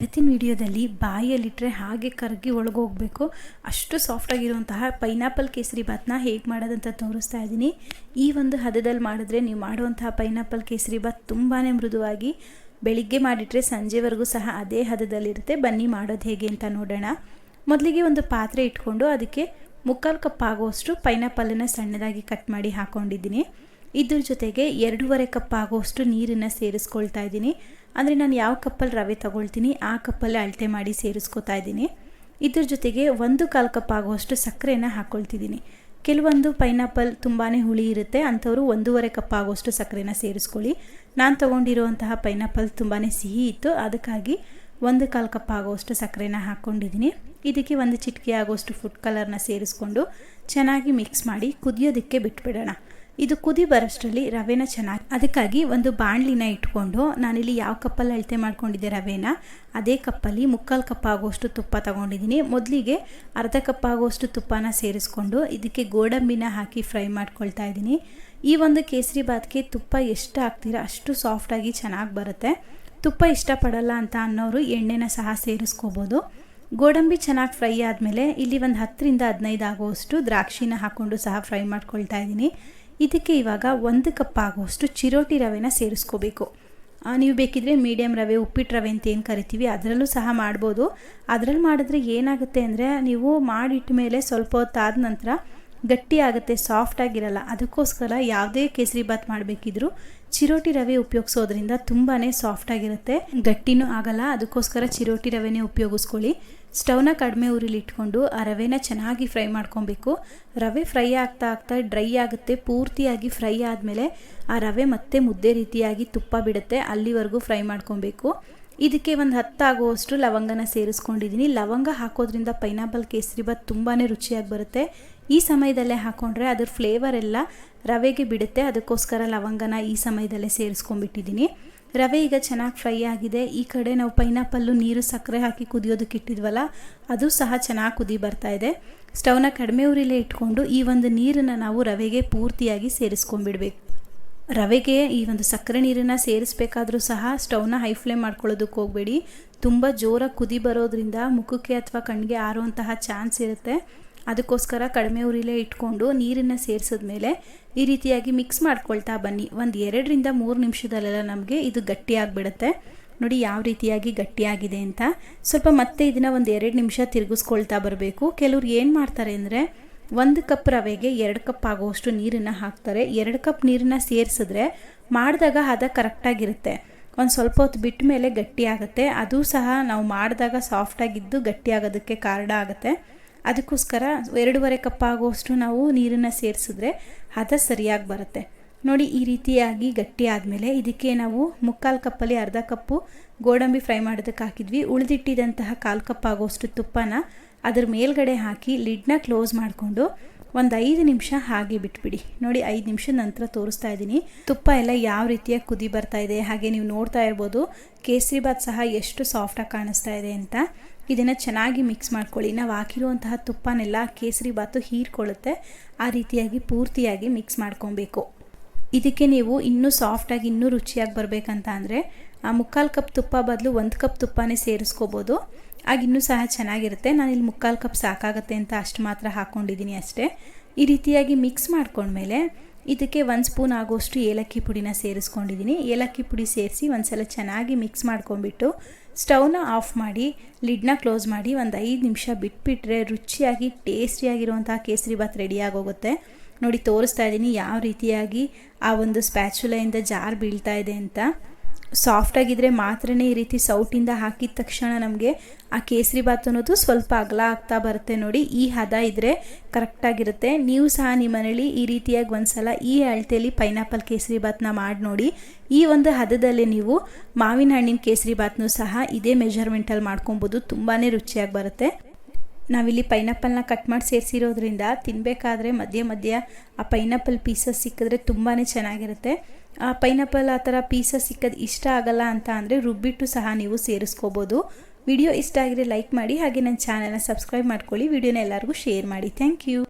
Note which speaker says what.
Speaker 1: ಇವತ್ತಿನ ವಿಡಿಯೋದಲ್ಲಿ ಬಾಯಲ್ಲಿಟ್ಟರೆ ಹಾಗೆ ಕರಗಿ ಒಳಗೋಗಬೇಕು. ಅಷ್ಟು ಸಾಫ್ಟಾಗಿರುವಂತಹ ಪೈನಾಪಲ್ ಕೇಸರಿ ಭಾತ್ನ ಹೇಗೆ ಮಾಡೋದಂತ ತೋರಿಸ್ತಾ ಇದ್ದೀನಿ. ಈ ಒಂದು ಹದದಲ್ಲಿ ಮಾಡಿದ್ರೆ ನೀವು ಮಾಡುವಂತಹ ಪೈನಾಪಲ್ ಕೇಸರಿ ಬಾತ್ ತುಂಬಾ ಮೃದುವಾಗಿ ಬೆಳಿಗ್ಗೆ ಮಾಡಿಟ್ರೆ ಸಂಜೆವರೆಗೂ ಸಹ ಅದೇ ಹದದಲ್ಲಿರುತ್ತೆ. ಬನ್ನಿ ಮಾಡೋದು ಹೇಗೆ ಅಂತ ನೋಡೋಣ. ಮೊದಲಿಗೆ ಒಂದು ಪಾತ್ರೆ ಇಟ್ಕೊಂಡು ಅದಕ್ಕೆ ಮುಕ್ಕಾಲು ಕಪ್ ಆಗುವಷ್ಟು ಪೈನಾಪಲನ್ನು ಸಣ್ಣದಾಗಿ ಕಟ್ ಮಾಡಿ ಹಾಕ್ಕೊಂಡಿದ್ದೀನಿ ಇದ್ರ ಜೊತೆಗೆ ಎರಡೂವರೆ ಕಪ್ ಆಗೋಷ್ಟು ನೀರನ್ನು ಸೇರಿಸ್ಕೊಳ್ತಾ ಇದ್ದೀನಿ. ಅಂದರೆ ನಾನು ಯಾವ ಕಪ್ಪಲ್ಲಿ ರವೆ ತಗೊಳ್ತೀನಿ, ಆ ಕಪ್ಪಲ್ಲಿ ಅಳತೆ ಮಾಡಿ ಸೇರಿಸ್ಕೊತಾ ಇದ್ದೀನಿ. ಇದ್ರ ಜೊತೆಗೆ ಒಂದು ಕಾಲು ಕಪ್ ಆಗುವಷ್ಟು ಸಕ್ಕರೆನ ಹಾಕ್ಕೊಳ್ತಿದ್ದೀನಿ ಕೆಲವೊಂದು ಪೈನಾಪಲ್ ತುಂಬಾ ಹುಳಿ ಇರುತ್ತೆ, ಅಂಥವರು ಒಂದೂವರೆ ಕಪ್ ಆಗುವಷ್ಟು ಸಕ್ಕರೆನ ಸೇರಿಸ್ಕೊಳ್ಳಿ. ನಾನು ತೊಗೊಂಡಿರುವಂತಹ ಪೈನಾಪಲ್ ತುಂಬಾ ಸಿಹಿ ಇತ್ತು, ಅದಕ್ಕಾಗಿ ಒಂದು ಕಾಲು ಕಪ್ ಆಗುವಷ್ಟು ಸಕ್ಕರೆನ ಹಾಕ್ಕೊಂಡಿದ್ದೀನಿ ಇದಕ್ಕೆ ಒಂದು ಚಿಟಿಕೆ ಆಗುವಷ್ಟು ಫುಡ್ ಕಲರ್ನ ಸೇರಿಸ್ಕೊಂಡು ಚೆನ್ನಾಗಿ ಮಿಕ್ಸ್ ಮಾಡಿ ಕುದಿಯೋದಕ್ಕೆ ಬಿಟ್ಬಿಡೋಣ. ಇದು ಕುದಿ ಬರೋಷ್ಟರಲ್ಲಿ ರವೆನ ಚೆನ್ನಾಗಿ ಅದಕ್ಕಾಗಿ ಒಂದು ಬಾಣಲಿನ ಇಟ್ಕೊಂಡು ನಾನಿಲ್ಲಿ ಯಾವ ಕಪ್ಪಲ್ಲಿ ಅಳತೆ ಮಾಡ್ಕೊಂಡಿದ್ದೆ ರವೆನ, ಅದೇ ಕಪ್ಪಲ್ಲಿ ಮುಕ್ಕಾಲು ಕಪ್ ಆಗುವಷ್ಟು ತುಪ್ಪ ತಗೊಂಡಿದ್ದೀನಿ. ಮೊದಲಿಗೆ ಅರ್ಧ ಕಪ್ ಆಗುವಷ್ಟು ತುಪ್ಪನ ಸೇರಿಸ್ಕೊಂಡು ಇದಕ್ಕೆ ಗೋಡಂಬಿನ ಹಾಕಿ ಫ್ರೈ ಮಾಡ್ಕೊಳ್ತಾ ಇದ್ದೀನಿ. ಈ ಒಂದು ಕೇಸರಿ ಬಾತ್ಗೆ ತುಪ್ಪ ಎಷ್ಟು ಹಾಕ್ತೀರಾ, ಅಷ್ಟು ಸಾಫ್ಟಾಗಿ ಚೆನ್ನಾಗಿ ಬರುತ್ತೆ. ತುಪ್ಪ ಇಷ್ಟಪಡಲ್ಲ ಅಂತ ಅನ್ನೋರು ಎಣ್ಣೆನ ಸಹ ಸೇರಿಸ್ಕೋಬೋದು. ಗೋಡಂಬಿ ಚೆನ್ನಾಗಿ ಫ್ರೈ ಆದಮೇಲೆ ಇಲ್ಲಿ ಒಂದು ಹತ್ತರಿಂದ ಹದಿನೈದು ಆಗುವಷ್ಟು ದ್ರಾಕ್ಷಿನ ಹಾಕ್ಕೊಂಡು ಸಹ ಫ್ರೈ ಮಾಡ್ಕೊಳ್ತಾ ಇದ್ದೀನಿ. ಇದಕ್ಕೆ ಇವಾಗ ಒಂದು ಕಪ್ ಆಗುವಷ್ಟು ಚಿರೋಟಿ ರವೆನ ಸೇರಿಸ್ಕೋಬೇಕು. ನೀವು ಬೇಕಿದ್ರೆ ಮೀಡಿಯಂ ರವೆ ಉಪ್ಪಿಟ್ಟು ರವೆ ಅಂತ ಏನು ಕರಿತೀವಿ, ಅದರಲ್ಲೂ ಸಹ ಮಾಡ್ಬೋದು. ಅದರಲ್ಲಿ ಮಾಡಿದ್ರೆ ಏನಾಗುತ್ತೆ ಅಂದರೆ, ನೀವು ಮಾಡಿಟ್ಟ ಮೇಲೆ ಸ್ವಲ್ಪ ಹೊತ್ತಾದ ನಂತರ ಗಟ್ಟಿ ಆಗುತ್ತೆ ಸಾಫ್ಟ್ ಆಗಿರಲ್ಲ. ಅದಕ್ಕೋಸ್ಕರ ಯಾವುದೇ ಕೇಸರಿ ಬಾತ್ ಮಾಡಬೇಕಿದ್ರೂ ಚಿರೋಟಿ ರವೆ ಉಪಯೋಗಿಸೋದ್ರಿಂದ ತುಂಬಾ ಸಾಫ್ಟಾಗಿರುತ್ತೆ ಗಟ್ಟಿನೂ ಆಗಲ್ಲ, ಅದಕ್ಕೋಸ್ಕರ ಚಿರೋಟಿ ರವೆನೇ ಉಪಯೋಗಿಸ್ಕೊಳ್ಳಿ. ಸ್ಟವ್ನ ಕಡಿಮೆ ಉರಿಲಿ ಇಟ್ಕೊಂಡು ಆ ರವೆನ ಚೆನ್ನಾಗಿ ಫ್ರೈ ಮಾಡ್ಕೊಬೇಕು. ರವೆ ಫ್ರೈ ಆಗ್ತಾ ಆಗ್ತಾ ಡ್ರೈ ಆಗುತ್ತೆ, ಪೂರ್ತಿಯಾಗಿ ಫ್ರೈ ಆದಮೇಲೆ ಆ ರವೆ ಮತ್ತೆ ಮುದ್ದೆ ರೀತಿಯಾಗಿ ತುಪ್ಪ ಬಿಡುತ್ತೆ, ಅಲ್ಲಿವರೆಗೂ ಫ್ರೈ ಮಾಡ್ಕೊಬೇಕು. ಇದಕ್ಕೆ ಒಂದು ಹತ್ತಾಗುವಷ್ಟು ಲವಂಗನ ಸೇರಿಸ್ಕೊಂಡಿದ್ದೀನಿ. ಲವಂಗ ಹಾಕೋದ್ರಿಂದ ಪೈನಾಪಲ್ ಕೇಸರಿ ಬಾತ್ ತುಂಬಾ ರುಚಿಯಾಗಿ ಬರುತ್ತೆ. ಈ ಸಮಯದಲ್ಲೇ ಹಾಕ್ಕೊಂಡ್ರೆ ಅದ್ರ ಫ್ಲೇವರ್ ಎಲ್ಲ ರವೆಗೆ ಬಿಡುತ್ತೆ. ಅದಕ್ಕೋಸ್ಕರ ಲವಂಗನ ಈ ಸಮಯದಲ್ಲೇ ಸೇರಿಸ್ಕೊಂಡ್ಬಿಟ್ಟಿದ್ದೀನಿ. ರವೆ ಈಗ ಚೆನ್ನಾಗಿ ಫ್ರೈ ಆಗಿದೆ. ಈ ಕಡೆ ನಾವು ಪೈನಾಪಲ್ಲು ನೀರು, ಸಕ್ಕರೆ ಹಾಕಿ ಕುದಿಯೋದಕ್ಕೆ ಇಟ್ಟಿದ್ವಲ್ಲ, ಅದು ಸಹ ಚೆನ್ನಾಗಿ ಕುದಿ ಬರ್ತಾ ಇದೆ. ಸ್ಟವ್ನ ಕಡಿಮೆ ಉರಿಲೇ ಇಟ್ಕೊಂಡು ಈ ಒಂದು ನೀರನ್ನು ನಾವು ರವೆಗೆ ಪೂರ್ತಿಯಾಗಿ ಸೇರಿಸ್ಕೊಂಡ್ಬಿಡ್ಬೇಕು. ರವೆಗೆ ಈ ಒಂದು ಸಕ್ಕರೆ ನೀರನ್ನು ಸೇರಿಸ್ಬೇಕಾದ್ರೂ ಸಹ ಸ್ಟವ್ನ ಹೈ ಫ್ಲೇಮ್ ಮಾಡ್ಕೊಳ್ಳೋದಕ್ಕೆ ಹೋಗಬೇಡಿ. ತುಂಬ ಜೋರಾಗಿ ಕುದಿ ಬರೋದ್ರಿಂದ ಮುಖಕ್ಕೆ ಅಥವಾ ಕಣ್ಣಿಗೆ ಆರುವಂತಹ ಚಾನ್ಸ್ ಇರುತ್ತೆ. ಅದಕ್ಕೋಸ್ಕರ ಕಡಿಮೆ ಉರಿಲೇ ಇಟ್ಕೊಂಡು ನೀರನ್ನು ಸೇರಿಸಿದ್ಮೇಲೆ ಈ ರೀತಿಯಾಗಿ ಮಿಕ್ಸ್ ಮಾಡ್ಕೊಳ್ತಾ ಬನ್ನಿ. ಒಂದು ಎರಡರಿಂದ ಮೂರು ನಿಮಿಷದಲ್ಲೆಲ್ಲ ನಮಗೆ ಇದು ಗಟ್ಟಿಯಾಗಿಬಿಡುತ್ತೆ ನೋಡಿ ಯಾವ ರೀತಿಯಾಗಿ ಗಟ್ಟಿಯಾಗಿದೆ ಅಂತ. ಸ್ವಲ್ಪ ಮತ್ತೆ ಇದನ್ನು ಒಂದು ಎರಡು ನಿಮಿಷ ತಿರುಗಿಸ್ಕೊಳ್ತಾ ಬರಬೇಕು. ಕೆಲವ್ರು ಏನು ಮಾಡ್ತಾರೆ ಅಂದರೆ ಒಂದು ಕಪ್ ರವೆಗೆ ಎರಡು ಕಪ್ ಆಗುವಷ್ಟು ನೀರನ್ನು ಹಾಕ್ತಾರೆ. ಎರಡು ಕಪ್ ನೀರನ್ನು ಸೇರಿಸಿದ್ರೆ ಮಾಡಿದಾಗ ಹದ ಕರೆಕ್ಟಾಗಿರುತ್ತೆ ಒಂದು ಸ್ವಲ್ಪ ಹೊತ್ತು ಬಿಟ್ಟ ಮೇಲೆ ಗಟ್ಟಿಯಾಗುತ್ತೆ ಅದು ಸಹ ನಾವು ಮಾಡಿದಾಗ ಸಾಫ್ಟಾಗಿದ್ದು ಗಟ್ಟಿಯಾಗೋದಕ್ಕೆ ಕಾರಣ ಆಗುತ್ತೆ. ಅದಕ್ಕೋಸ್ಕರ ಎರಡೂವರೆ ಕಪ್ ಆಗೋಷ್ಟು ನಾವು ನೀರನ್ನು ಸೇರಿಸಿದ್ರೆ ಹದ ಸರಿಯಾಗಿ ಬರುತ್ತೆ. ನೋಡಿ, ಈ ರೀತಿಯಾಗಿ ಗಟ್ಟಿ ಆದಮೇಲೆ ಇದಕ್ಕೆ ನಾವು ಮುಕ್ಕಾಲು ಕಪ್ಪಲ್ಲಿ ಅರ್ಧ ಕಪ್ಪು ಗೋಡಂಬಿ ಫ್ರೈ ಮಾಡೋದಕ್ಕೆ ಹಾಕಿದ್ವಿ. ಉಳಿದಿಟ್ಟಿದಂತಹ ಕಾಲು ಕಪ್ ಆಗೋಷ್ಟು ತುಪ್ಪನ ಅದ್ರ ಮೇಲ್ಗಡೆ ಹಾಕಿ ಲಿಡ್ನ ಕ್ಲೋಸ್ ಮಾಡಿಕೊಂಡು ಒಂದು ಐದು ನಿಮಿಷ ಹಾಗೆ ಬಿಟ್ಬಿಡಿ. ನೋಡಿ, ಐದು ನಿಮಿಷ ನಂತರ ತೋರಿಸ್ತಾ ಇದ್ದೀನಿ. ತುಪ್ಪ ಎಲ್ಲ ಯಾವ ರೀತಿಯಾಗಿ ಕುದಿ ಬರ್ತಾ ಇದೆ, ಹಾಗೆ ನೀವು ನೋಡ್ತಾ ಇರ್ಬೋದು. ಕೇಸರಿ ಬಾತ್ ಸಹ ಎಷ್ಟು ಸಾಫ್ಟಾಗಿ ಕಾಣಿಸ್ತಾ ಇದೆ ಅಂತ. ಇದನ್ನು ಚೆನ್ನಾಗಿ ಮಿಕ್ಸ್ ಮಾಡ್ಕೊಳ್ಳಿ. ನಾವು ಹಾಕಿರುವಂತಹ ತುಪ್ಪನೆಲ್ಲ ಕೇಸರಿ ಬಾತು ಹೀರ್ಕೊಳ್ಳುತ್ತೆ. ಆ ರೀತಿಯಾಗಿ ಪೂರ್ತಿಯಾಗಿ ಮಿಕ್ಸ್ ಮಾಡ್ಕೊಬೇಕು. ಇದಕ್ಕೆ ನೀವು ಇನ್ನೂ ಸಾಫ್ಟಾಗಿ ಇನ್ನೂ ರುಚಿಯಾಗಿ ಬರಬೇಕಂತ ಅಂದರೆ, ಆ ಮುಕ್ಕಾಲು ಕಪ್ ತುಪ್ಪ ಬದಲು ಒಂದು ಕಪ್ ತುಪ್ಪನೇ ಸೇರಿಸ್ಕೋಬೋದು. ಆಗ ಇನ್ನೂ ಸಹ ಚೆನ್ನಾಗಿರುತ್ತೆ. ನಾನು ಇಲ್ಲಿ ಮುಕ್ಕಾಲು ಕಪ್ ಸಾಕಾಗುತ್ತೆ ಅಂತ ಅಷ್ಟು ಮಾತ್ರ ಹಾಕ್ಕೊಂಡಿದ್ದೀನಿ ಅಷ್ಟೇ. ಈ ರೀತಿಯಾಗಿ ಮಿಕ್ಸ್ ಮಾಡ್ಕೊಂಡ್ಮೇಲೆ ಇದಕ್ಕೆ ಒಂದು ಸ್ಪೂನ್ ಆಗೋಷ್ಟು ಏಲಕ್ಕಿ ಪುಡಿನ ಸೇರಿಸ್ಕೊಂಡಿದ್ದೀನಿ. ಏಲಕ್ಕಿ ಪುಡಿ ಸೇರಿಸಿ ಒಂದ್ಸಲ ಚೆನ್ನಾಗಿ ಮಿಕ್ಸ್ ಮಾಡ್ಕೊಂಬಿಟ್ಟು ಸ್ಟವ್ನ ಆಫ್ ಮಾಡಿ ಲಿಡ್ನ ಕ್ಲೋಸ್ ಮಾಡಿ ಒಂದು ಐದು ನಿಮಿಷ ಬಿಟ್ಬಿಟ್ರೆ ರುಚಿಯಾಗಿ ಟೇಸ್ಟಿಯಾಗಿರುವಂಥ ಕೇಸರಿ ಬಾತ್ ರೆಡಿಯಾಗೋಗುತ್ತೆ ನೋಡಿ ತೋರಿಸ್ತಾ ಇದ್ದೀನಿ ಯಾವ ರೀತಿಯಾಗಿ ಆ ಒಂದು ಸ್ಪ್ಯಾಚುಲೆಯಿಂದ ಜಾರ್ ಬೀಳ್ತಾ ಇದೆ ಅಂತ. ಸಾಫ್ಟಾಗಿದ್ದರೆ ಮಾತ್ರನೇ ಈ ರೀತಿ ಸೌಟಿಂದ ಹಾಕಿದ ತಕ್ಷಣ ನಮಗೆ ಆ ಕೇಸರಿ ಬಾತ್ ಅನ್ನೋದು ಸ್ವಲ್ಪ ಅಗಲ ಆಗ್ತಾ ಬರುತ್ತೆ ನೋಡಿ. ಈ ಹದ ಇದ್ದರೆ ಕರೆಕ್ಟಾಗಿರುತ್ತೆ ನೀವು ಸಹ ನಿಮ್ಮ ಮನೇಲಿ ಈ ರೀತಿಯಾಗಿ ಒಂದ್ಸಲ ಈ ಅಳತೆಯಲ್ಲಿ ಪೈನಾಪಲ್ ಕೇಸರಿ ಬಾತ್ನ ಮಾಡಿ ನೋಡಿ. ಈ ಒಂದು ಹದದಲ್ಲಿ ನೀವು ಮಾವಿನ ಹಣ್ಣಿನ ಕೇಸರಿ ಬಾತ್ನೂ ಸಹ ಇದೇ ಮೆಜರ್ಮೆಂಟಲ್ಲಿ ಮಾಡ್ಕೊಬೋದು. ತುಂಬಾ ರುಚಿಯಾಗಿ ಬರುತ್ತೆ. ನಾವಿಲ್ಲಿ ಪೈನಾಪಲ್ನ ಕಟ್ ಮಾಡಿ ಸೇರಿಸಿರೋದ್ರಿಂದ ತಿನ್ನಬೇಕಾದ್ರೆ ಮಧ್ಯ ಮಧ್ಯ ಆ ಪೈನಾಪಲ್ ಪೀಸಸ್ ಸಿಕ್ಕಿದ್ರೆ ತುಂಬಾ ಚೆನ್ನಾಗಿರುತ್ತೆ. ಆ ಪೈನಾಪಲ್ ಆ ಥರ ಪೀಸಸ್ ಸಿಕ್ಕೋದು ಇಷ್ಟ ಆಗಲ್ಲ ಅಂತ ಅಂದರೆ ರುಬ್ಬಿಟ್ಟು ಸಹ ನೀವು ಸೇರಿಸ್ಕೋಬೋದು. ವಿಡಿಯೋ ಇಷ್ಟ ಆಗಿದ್ರೆ ಲೈಕ್ ಮಾಡಿ ಹಾಗೆ ನನ್ನ ಚಾನಲ್ನ ಸಬ್ಸ್ಕ್ರೈಬ್ ಮಾಡ್ಕೊಳ್ಳಿ. ವಿಡಿಯೋನ ಎಲ್ಲರಿಗೂ ಶೇರ್ ಮಾಡಿ. Thank you